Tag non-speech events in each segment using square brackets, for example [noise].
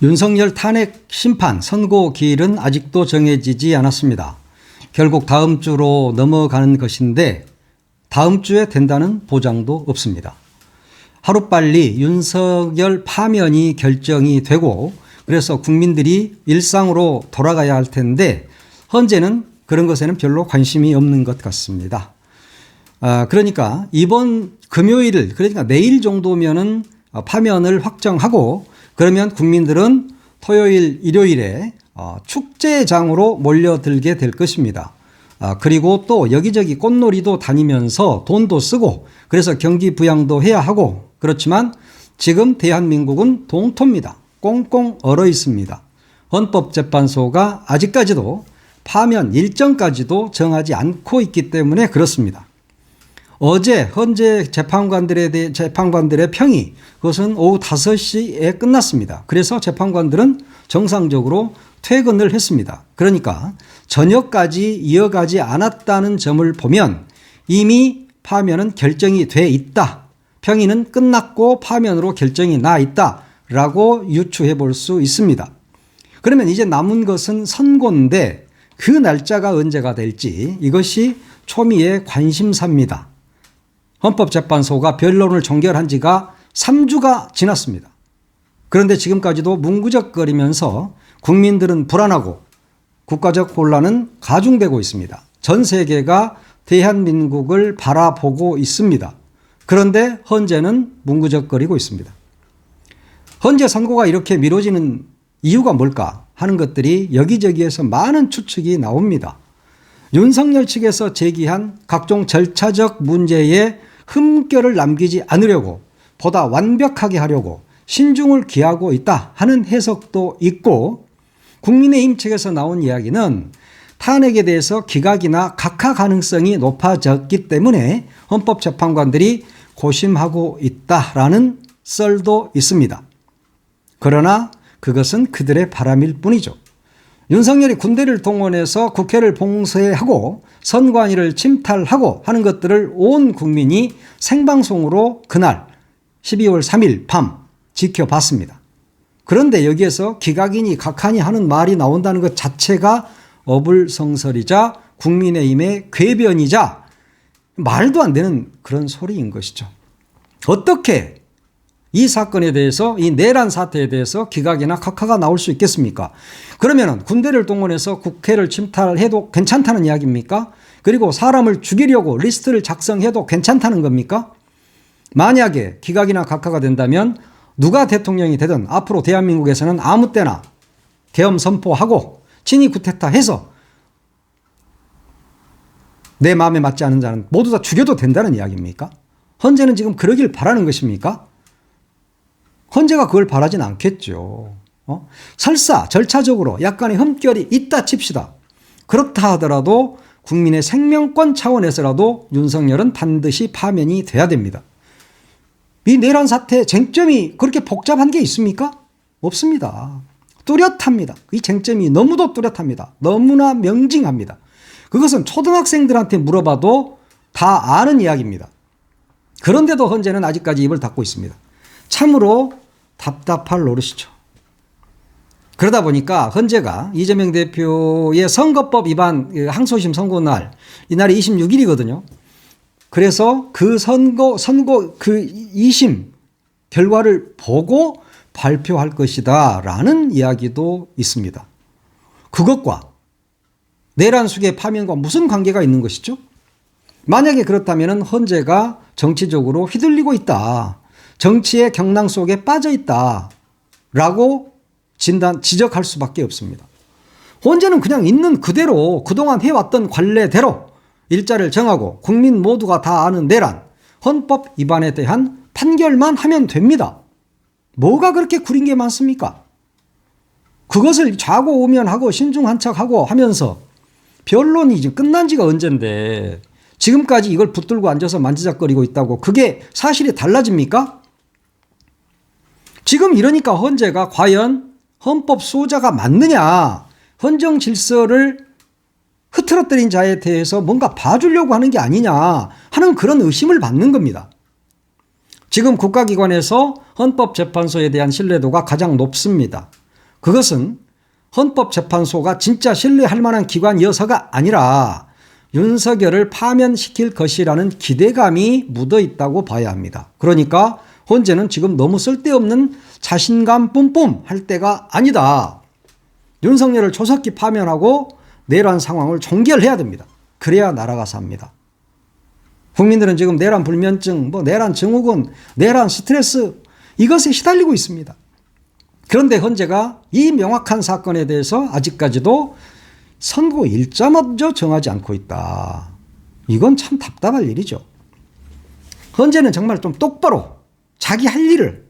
윤석열 탄핵 심판 선고 기일은 아직도 정해지지 않았습니다. 결국 다음 주로 넘어가는 것인데 다음 주에 된다는 보장도 없습니다. 하루빨리 윤석열 파면이 결정이 되고 그래서 국민들이 일상으로 돌아가야 할 텐데 현재는 그런 것에는 별로 관심이 없는 것 같습니다. 아, 그러니까 이번 금요일, 그러니까 내일 정도면은 파면을 확정하고 그러면 국민들은 토요일, 일요일에 어, 축제장으로 몰려들게 될 것입니다. 아, 그리고 또 여기저기 꽃놀이도 다니면서 돈도 쓰고 그래서 경기 부양도 해야 하고 그렇지만 지금 대한민국은 동토입니다. 꽁꽁 얼어 있습니다. 헌법재판소가 아직까지도 파면 일정까지도 정하지 않고 있기 때문에 그렇습니다. 어제 현재 재판관들에 대해 재판관들의 평이 그것은 오후 5시에 끝났습니다. 그래서 재판관들은 정상적으로 퇴근을 했습니다. 그러니까 저녁까지 이어가지 않았다는 점을 보면 이미 파면은 결정이 돼 있다. 평의는 끝났고 파면으로 결정이 나 있다 라고 유추해 볼 수 있습니다. 그러면 이제 남은 것은 선고인데 그 날짜가 언제가 될지 이것이 초미의 관심사입니다. 헌법재판소가 변론을 종결한 지가 3주가 지났습니다. 그런데 지금까지도 뭉구적거리면서 국민들은 불안하고 국가적 혼란은 가중되고 있습니다. 전 세계가 대한민국을 바라보고 있습니다. 그런데 현재는 뭉구적거리고 있습니다. 현재 선고가 이렇게 미뤄지는 이유가 뭘까 하는 것들이 여기저기에서 많은 추측이 나옵니다. 윤석열 측에서 제기한 각종 절차적 문제에 흠결을 남기지 않으려고 보다 완벽하게 하려고 신중을 기하고 있다 하는 해석도 있고 국민의힘 측에서 나온 이야기는 탄핵에 대해서 기각이나 각하 가능성이 높아졌기 때문에 헌법재판관들이 고심하고 있다라는 썰도 있습니다. 그러나 그것은 그들의 바람일 뿐이죠. 윤석열이 군대를 동원해서 국회를 봉쇄하고 선관위를 침탈하고 하는 것들을 온 국민이 생방송으로 그날 12월 3일 밤 지켜봤습니다. 그런데 여기에서 기각이니 각하니 하는 말이 나온다는 것 자체가 어불성설이자 국민의힘의 궤변이자 말도 안 되는 그런 소리인 것이죠. 어떻게 이 사건에 대해서 이 내란 사태에 대해서 기각이나 각하가 나올 수 있겠습니까? 그러면 군대를 동원해서 국회를 침탈해도 괜찮다는 이야기입니까? 그리고 사람을 죽이려고 리스트를 작성해도 괜찮다는 겁니까? 만약에 기각이나 각하가 된다면 누가 대통령이 되든 앞으로 대한민국에서는 아무 때나 계엄 선포하고 친위 구테타 해서 내 마음에 맞지 않은 자는 모두 다 죽여도 된다는 이야기입니까? 현재는 지금 그러길 바라는 것입니까? 헌재가 그걸 바라진 않겠죠. 어? 설사 절차적으로 약간의 흠결이 있다 칩시다. 그렇다 하더라도 국민의 생명권 차원에서라도 윤석열은 반드시 파면이 돼야 됩니다. 이 내란 사태 쟁점이 그렇게 복잡한 게 있습니까? 없습니다. 뚜렷합니다. 이 쟁점이 너무도 뚜렷합니다. 너무나 명징합니다. 그것은 초등학생들한테 물어봐도 다 아는 이야기입니다. 그런데도 현재는 아직까지 입을 닫고 있습니다. 참으로 답답할 노릇이죠. 그러다 보니까 헌재가 이재명 대표의 선거법 위반 그 항소심 선고 날, 이날이 26일이거든요. 그래서 그 선거, 선거 그 2심 결과를 보고 발표할 것이다 라는 이야기도 있습니다. 그것과 내란 수계 파면과 무슨 관계가 있는 것이죠? 만약에 그렇다면 헌재가 정치적으로 휘둘리고 있다. 정치의 경랑 속에 빠져 있다. 라고 진단, 지적할 수밖에 없습니다. 헌재는 그냥 있는 그대로 그동안 해왔던 관례대로 일자를 정하고 국민 모두가 다 아는 내란, 헌법 위반에 대한 판결만 하면 됩니다. 뭐가 그렇게 구린 게 많습니까? 그것을 좌고우면하고 신중한척하고 하면서 변론이 이제 끝난 지가 언젠데 지금까지 이걸 붙들고 앉아서 만지작거리고 있다고 그게 사실이 달라집니까? 지금 이러니까 헌재가 과연 헌법 수호자가 맞느냐, 헌정 질서를 흐트러뜨린 자에 대해서 뭔가 봐주려고 하는 게 아니냐 하는 그런 의심을 받는 겁니다. 지금 국가기관에서 헌법재판소에 대한 신뢰도가 가장 높습니다. 그것은 헌법재판소가 진짜 신뢰할 만한 기관이어서가 아니라 윤석열을 파면시킬 것이라는 기대감이 묻어 있다고 봐야 합니다. 그러니까 헌재는 지금 너무 쓸데없는 자신감 뿜뿜 할 때가 아니다. 윤석열을 조속히 파면하고 내란 상황을 종결해야 됩니다. 그래야 나라가 삽니다. 국민들은 지금 내란 불면증, 뭐 내란 증후군, 내란 스트레스 이것에 시달리고 있습니다. 그런데 헌재가 이 명확한 사건에 대해서 아직까지도 선고 일자마저 정하지 않고 있다. 이건 참 답답할 일이죠. 헌재는 정말 좀 똑바로 자기 할 일을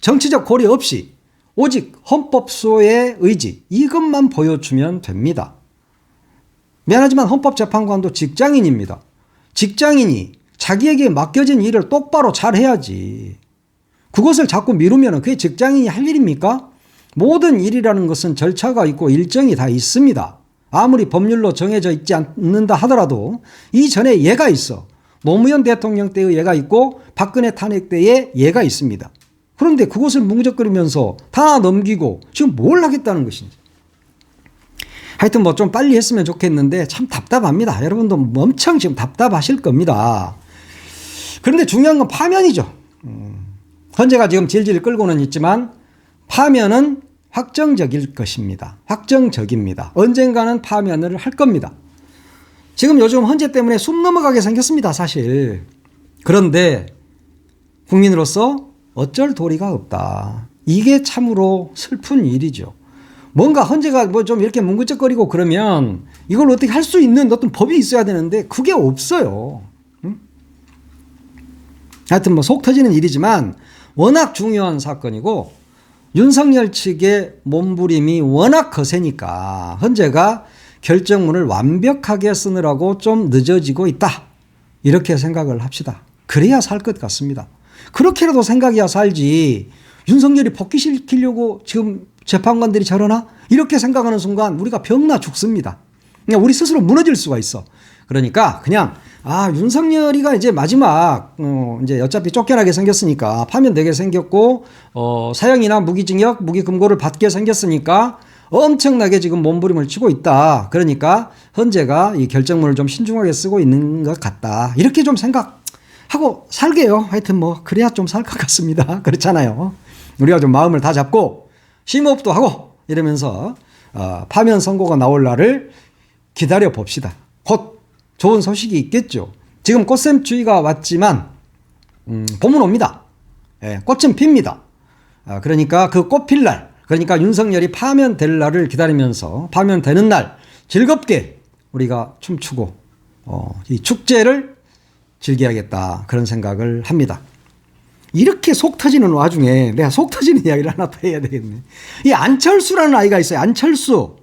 정치적 고려 없이 오직 헌법소의 의지 이것만 보여주면 됩니다. 미안하지만 헌법재판관도 직장인입니다. 직장인이 자기에게 맡겨진 일을 똑바로 잘 해야지. 그것을 자꾸 미루면 그게 직장인이 할 일입니까? 모든 일이라는 것은 절차가 있고 일정이 다 있습니다. 아무리 법률로 정해져 있지 않는다 하더라도 이전에 예가 있어. 노무현 대통령 때의 예가 있고 박근혜 탄핵 때의 예가 있습니다. 그런데 그것을 뭉적거리면서 다 넘기고 지금 뭘 하겠다는 것인지. 하여튼 뭐 좀 빨리 했으면 좋겠는데 참 답답합니다. 여러분도 엄청 지금 답답하실 겁니다. 그런데 중요한 건 파면이죠. 음, 현재가 지금 질질 끌고는 있지만 파면은 확정적일 것입니다. 확정적입니다. 언젠가는 파면을 할 겁니다. 지금 요즘 헌재 때문에 숨 넘어가게 생겼습니다. 사실. 그런데 국민으로서 어쩔 도리가 없다. 이게 참으로 슬픈 일이죠. 뭔가 헌재가 뭐 좀 이렇게 뭉근적거리고 그러면 이걸 어떻게 할 수 있는 어떤 법이 있어야 되는데 그게 없어요. 응? 하여튼 뭐 속 터지는 일이지만 워낙 중요한 사건이고 윤석열 측의 몸부림이 워낙 거세니까 헌재가 결정문을 완벽하게 쓰느라고 좀 늦어지고 있다. 이렇게 생각을 합시다. 그래야 살 것 같습니다. 그렇게라도 생각이야 살지. 윤석열이 복귀시키려고 지금 재판관들이 저러나? 이렇게 생각하는 순간 우리가 병나 죽습니다. 그냥 우리 스스로 무너질 수가 있어. 그러니까 그냥 아 윤석열이가 이제 마지막 어 이제 어차피 쫓겨나게 생겼으니까 파면되게 생겼고 어 사형이나 무기징역, 무기금고를 받게 생겼으니까 엄청나게 지금 몸부림을 치고 있다. 그러니까 헌재가 이 결정문을 좀 신중하게 쓰고 있는 것 같다. 이렇게 좀 생각하고 살게요. 하여튼 뭐 그래야 좀 살 것 같습니다. [laughs] 그렇잖아요. 우리가 좀 마음을 다 잡고 심호흡도 하고 이러면서 어, 파면 선고가 나올 날을 기다려 봅시다. 곧 좋은 소식이 있겠죠. 지금 꽃샘추위가 왔지만 음, 봄은 옵니다. 예, 꽃은 핍니다. 아, 그러니까 그 꽃필 날, 그러니까 윤석열이 파면될 날을 기다리면서 파면되는 날 즐겁게 우리가 춤추고 어, 이 축제를 즐겨야겠다 그런 생각을 합니다. 이렇게 속 터지는 와중에 내가 속 터지는 이야기를 하나 더 해야 되겠네. 이 안철수라는 아이가 있어요. 안철수.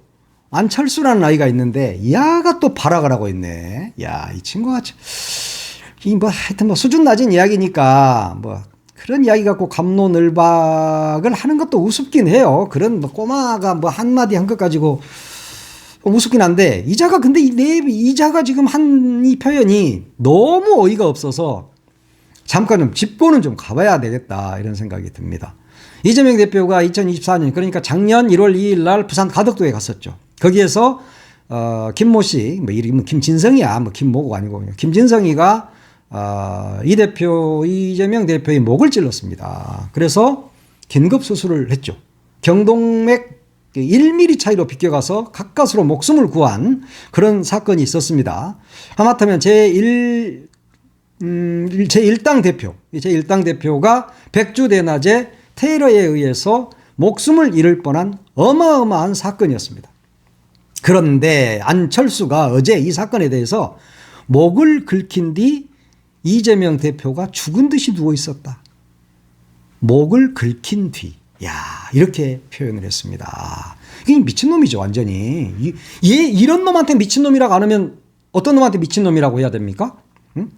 안철수라는 아이가 있는데 야가 또 발악을 하고 있네. 야, 이 친구가 이뭐 하여튼 뭐 수준 낮은 이야기니까 뭐 그런 이야기 갖고 감노늘박을 하는 것도 우습긴 해요. 그런 뭐 꼬마가 뭐 한마디 한 것 가지고 우습긴 한데 이자가 근데 내 이자가 지금 한 이 표현이 너무 어이가 없어서 잠깐 좀 짚고는 좀 가봐야 되겠다 이런 생각이 듭니다. 이재명 대표가 2024년 그러니까 작년 1월 2일 날 부산 가덕도에 갔었죠. 거기에서 어, 김모 씨, 뭐 이름은 김진성이야, 뭐 김모가 아니고 김진성이가 어, 이 대표 이재명 대표의 목을 찔렀습니다. 그래서 긴급 수술을 했죠. 경동맥 1mm 차이로 비껴가서 가까스로 목숨을 구한 그런 사건이 있었습니다. 하마터면 제1 음, 제1당 대표, 제1당 대표가 백주대낮에 테러에 의해서 목숨을 잃을 뻔한 어마어마한 사건이었습니다. 그런데 안철수가 어제 이 사건에 대해서 목을 긁힌 뒤 이재명 대표가 죽은 듯이 누워 있었다. 목을 긁힌 뒤. 야, 이렇게 표현을 했습니다. 이게 미친놈이죠, 완전히. 이, 얘, 이런 놈한테 미친놈이라고 안 하면 어떤 놈한테 미친놈이라고 해야 됩니까? 응?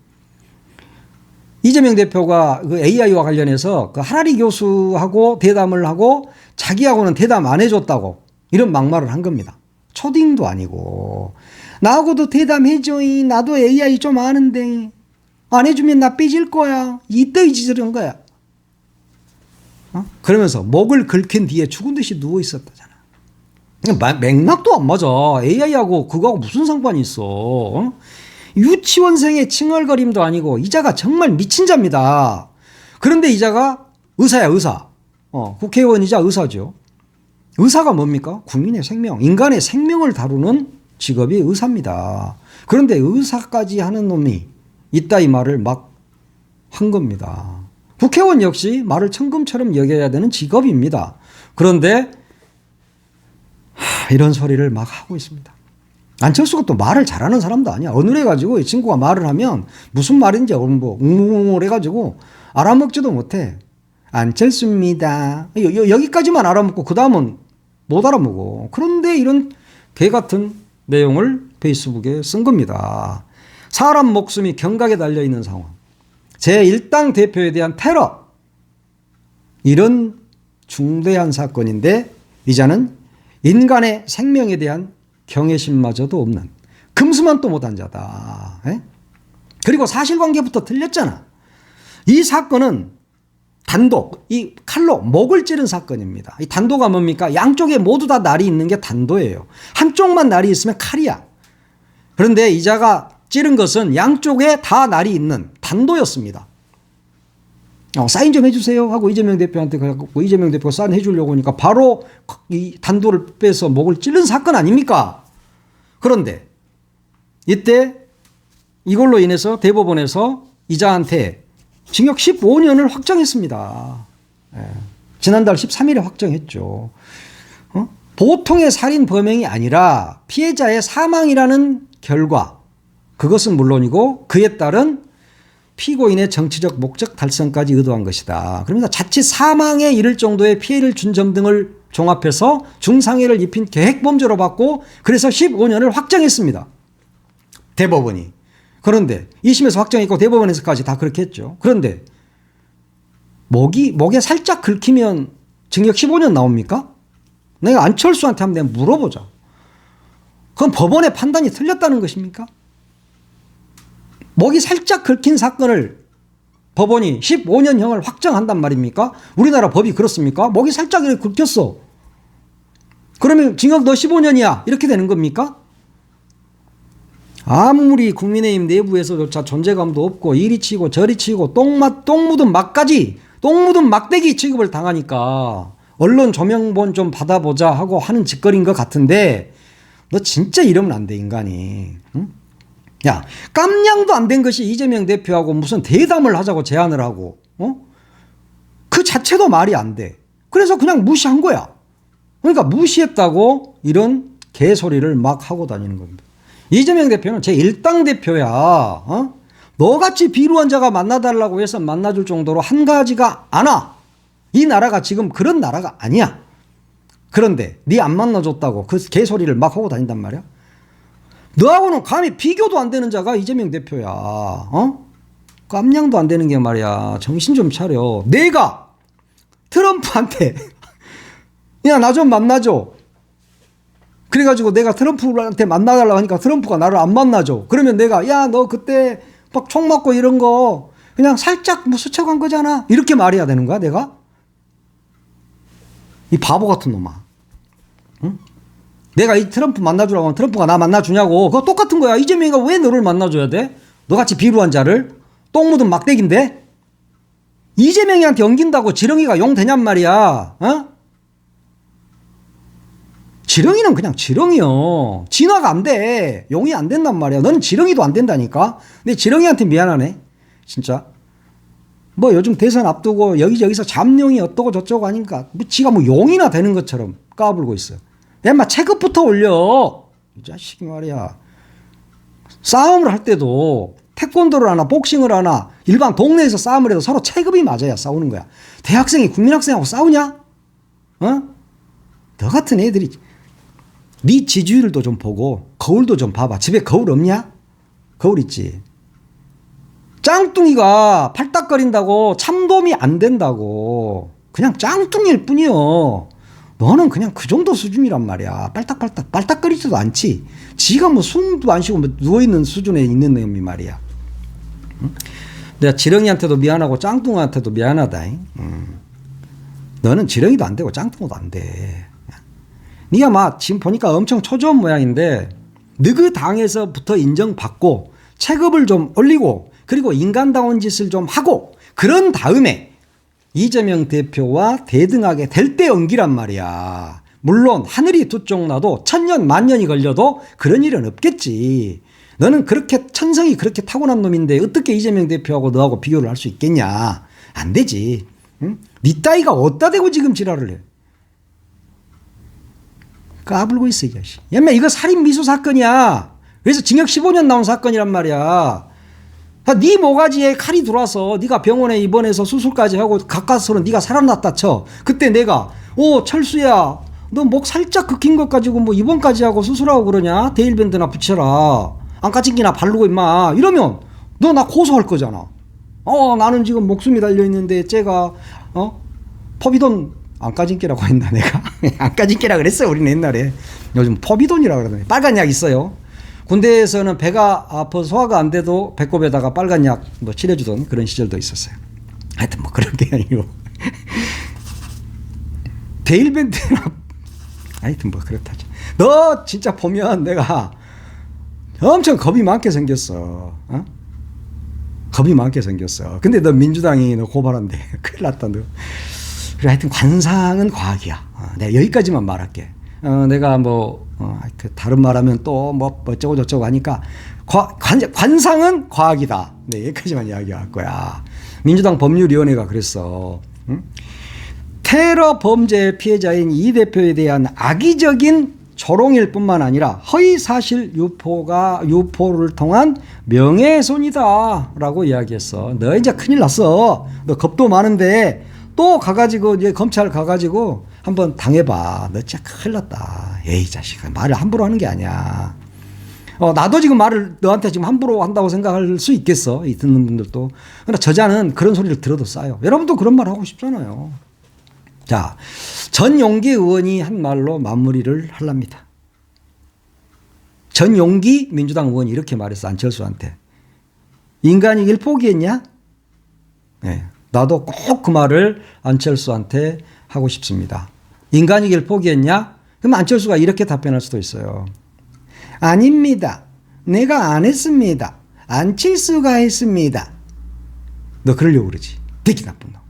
이재명 대표가 그 AI와 관련해서 그 하라리 교수하고 대담을 하고 자기하고는 대담 안 해줬다고 이런 막말을 한 겁니다. 초딩도 아니고 나하고도 대담해줘. 나도 AI 좀 아는데 안 해주면 나 삐질 거야. 이때의 한 거야. 어? 그러면서 목을 긁힌 뒤에 죽은 듯이 누워 있었다잖아. 마- 맥락도 안 맞아. AI하고 그거하고 무슨 상관이 있어? 어? 유치원생의 칭얼거림도 아니고 이자가 정말 미친 자입니다. 그런데 이자가 의사야 의사. 어, 국회의원이자 의사죠. 의사가 뭡니까? 국민의 생명, 인간의 생명을 다루는 직업이 의사입니다. 그런데 의사까지 하는 놈이 있다 이 말을 막 한 겁니다. 국회의원 역시 말을 천금처럼 여겨야 되는 직업입니다. 그런데 하, 이런 소리를 막 하고 있습니다. 안철수가 또 말을 잘하는 사람도 아니야. 어눌해가지고 이 친구가 말을 하면 무슨 말인지 뭐 웅웅웅 해가지고 알아먹지도 못해. 안철수입니다. 여, 여, 여기까지만 알아먹고 그 다음은 못 알아먹어. 그런데 이런 개 같은 내용을 페이스북에 쓴 겁니다. 사람 목숨이 경각에 달려 있는 상황. 제1당 대표에 대한 테러. 이런 중대한 사건인데 이자는 인간의 생명에 대한 경외심마저도 없는 금수만도 못한 자다. 에? 그리고 사실관계부터 틀렸잖아. 이 사건은 단독, 이 칼로 목을 찌른 사건입니다. 이 단도가 뭡니까? 양쪽에 모두 다 날이 있는 게 단도예요. 한쪽만 날이 있으면 칼이야. 그런데 이자가 찌른 것은 양쪽에 다 날이 있는 단도였습니다. 어, 사인 좀 해주세요 하고 이재명 대표한테 가고 이재명 대표가 사인 해주려고 하니까 바로 이 단도를 빼서 목을 찌른 사건 아닙니까? 그런데 이때 이걸로 인해서 대법원에서 이자한테 징역 15년을 확정했습니다. 예. 지난달 13일에 확정했죠. 어? 보통의 살인 범행이 아니라 피해자의 사망이라는 결과 그것은 물론이고 그에 따른 피고인의 정치적 목적 달성까지 의도한 것이다. 그러면서 자칫 사망에 이를 정도의 피해를 준 점 등을 종합해서 중상해를 입힌 계획범죄로 받고 그래서 15년을 확정했습니다. 대법원이. 그런데 2심에서 확정했고 대법원에서까지 다 그렇게 했죠. 그런데 목이 목에 살짝 긁히면 징역 15년 나옵니까? 내가 안철수한테 한번 내가 물어보자. 그건 법원의 판단이 틀렸다는 것입니까? 목이 살짝 긁힌 사건을 법원이 15년형을 확정한단 말입니까? 우리나라 법이 그렇습니까? 목이 살짝 이렇게 긁혔어. 그러면 징역 너 15년이야. 이렇게 되는 겁니까? 아무리 국민의힘 내부에서조차 존재감도 없고 이리 치고 저리 치고 똥맛 똥 묻은 막까지 똥 묻은 막대기 취급을 당하니까 언론 조명본 좀 받아보자 하고 하는 짓거리인 것 같은데 너 진짜 이러면 안 돼 인간이 응? 야 깜냥도 안 된 것이 이재명 대표하고 무슨 대담을 하자고 제안을 하고 어? 그 자체도 말이 안 돼. 그래서 그냥 무시한 거야. 그러니까 무시했다고 이런 개소리를 막 하고 다니는 겁니다. 이재명 대표는 제 1당 대표야. 어? 너같이 비루한 자가 만나달라고 해서 만나줄 정도로 한 가지가 않아. 이 나라가 지금 그런 나라가 아니야. 그런데 네 안 만나줬다고 그 개소리를 막 하고 다닌단 말이야. 너하고는 감히 비교도 안 되는 자가 이재명 대표야. 어? 깜냥도 안 되는 게 말이야. 정신 좀 차려. 내가 트럼프한테 [laughs] 야 나 좀 만나줘. 그래가지고 내가 트럼프한테 만나달라고 하니까 트럼프가 나를 안 만나줘. 그러면 내가 야 너 그때 막 총 맞고 이런 거 그냥 살짝 뭐 스쳐간 거잖아. 이렇게 말해야 되는 거야 내가? 이 바보 같은 놈아. 응? 내가 이 트럼프 만나주라고 하면 트럼프가 나 만나주냐고. 그거 똑같은 거야. 이재명이가 왜 너를 만나줘야 돼? 너같이 비루한 자를? 똥 묻은 막대기인데? 이재명이한테 엉긴다고 지렁이가 용 되냔 말이야. 어? 지렁이는 그냥 지렁이요. 진화가 안 돼. 용이 안 된단 말이야. 너는 지렁이도 안 된다니까. 근데 지렁이한테 미안하네. 진짜. 뭐 요즘 대선 앞두고 여기저기서 잠룡이 어떠고 저쩌고 하니까 뭐 지가 뭐 용이나 되는 것처럼 까불고 있어. 야마 체급부터 올려. 이 자식이 말이야. 싸움을 할 때도 태권도를 하나 복싱을 하나 일반 동네에서 싸움을 해도 서로 체급이 맞아야 싸우는 거야. 대학생이 국민학생하고 싸우냐? 어? 너 같은 애들이 네 지지율도 좀 보고 거울도 좀 봐봐. 집에 거울 없냐? 거울 있지. 짱뚱이가 팔딱거린다고 참돔이 안 된다고. 그냥 짱뚱이일 뿐이요. 너는 그냥 그 정도 수준이란 말이야. 빨딱빨딱 빨딱거리지도 않지. 지가 뭐 숨도 안 쉬고 뭐 누워 있는 수준에 있는 놈이 말이야. 응? 내가 지렁이한테도 미안하고 짱뚱이한테도 미안하다. 응. 너는 지렁이도 안 되고 짱통도 안 돼. 네가 막 지금 보니까 엄청 초조한 모양인데 너그 당에서부터 인정받고 체급을 좀 올리고 그리고 인간다운 짓을 좀 하고 그런 다음에 이재명 대표와 대등하게 될 때 연기란 말이야. 물론 하늘이 두 쪽 나도 천년 만년이 걸려도 그런 일은 없겠지. 너는 그렇게 천성이 그렇게 타고난 놈인데 어떻게 이재명 대표하고 너하고 비교를 할 수 있겠냐? 안 되지. 응? 네 따위가 어디다 대고 지금 지랄을 해? 까불고 있어, 이 자식. 얘마 이거 살인 미수 사건이야. 그래서 징역 15년 나온 사건이란 말이야. 아, 네 모가지에 칼이 들어와서 네가 병원에 입원해서 수술까지 하고 가까스로는 네가 살아났다 쳐. 그때 내가 오 철수야 너 목 살짝 긁힌 것 가지고 뭐 입원까지 하고 수술하고 그러냐? 데일밴드나 붙여라. 안까짓기나 바르고 임마. 이러면 너 나 고소할 거잖아. 어 나는 지금 목숨이 달려 있는데 쟤가 어 포비돈 안까진기라고 했나 내가 [laughs] 안까진기라 그랬어요 우리는 옛날에 요즘 포비돈이라 그러더니 빨간 약 있어요 군대에서는 배가 아파서 소화가 안 돼도 배꼽에다가 빨간 약 뭐 칠해주던 그런 시절도 있었어요 하여튼 뭐 그런 게 아니고 [laughs] 데일밴드나 하여튼 뭐 그렇다죠 너 진짜 보면 내가 엄청 겁이 많게 생겼어 어? 겁이 많게 생겼어. 근데 너 민주당이 너 고발한대. [laughs] 큰일 났다, 너. 그래, 하여튼 관상은 과학이야. 어, 내가 여기까지만 말할게. 어, 내가 뭐, 어, 그 다른 말하면 또 뭐 어쩌고 저쩌고 하니까 과, 관, 관상은 과학이다. 네, 여기까지만 이야기할 거야. 민주당 법률위원회가 그랬어. 응? 테러 범죄 피해자인 이 대표에 대한 악의적인 조롱일 뿐만 아니라 허위 사실 유포가 유포를 통한 명예훼손이다라고 이야기했어. 너 이제 큰일 났어. 너 겁도 많은데 또 가가지고 이제 검찰 가가지고 한번 당해봐. 너 진짜 큰일 났다. 에이 자식아 말을 함부로 하는 게 아니야. 어 나도 지금 말을 너한테 지금 함부로 한다고 생각할 수 있겠어. 이 듣는 분들도. 그러나 저자는 그런 소리를 들어도 싸요. 여러분도 그런 말 하고 싶잖아요. 자, 전용기 의원이 한 말로 마무리를 하랍니다. 전용기 민주당 의원이 이렇게 말했어, 안철수한테. 인간이 길 포기했냐? 네, 나도 꼭 그 말을 안철수한테 하고 싶습니다. 인간이길 포기했냐? 그럼 안철수가 이렇게 답변할 수도 있어요. 아닙니다. 내가 안 했습니다. 안칠수가 했습니다. 너 그러려고 그러지. 되게 나쁜 놈.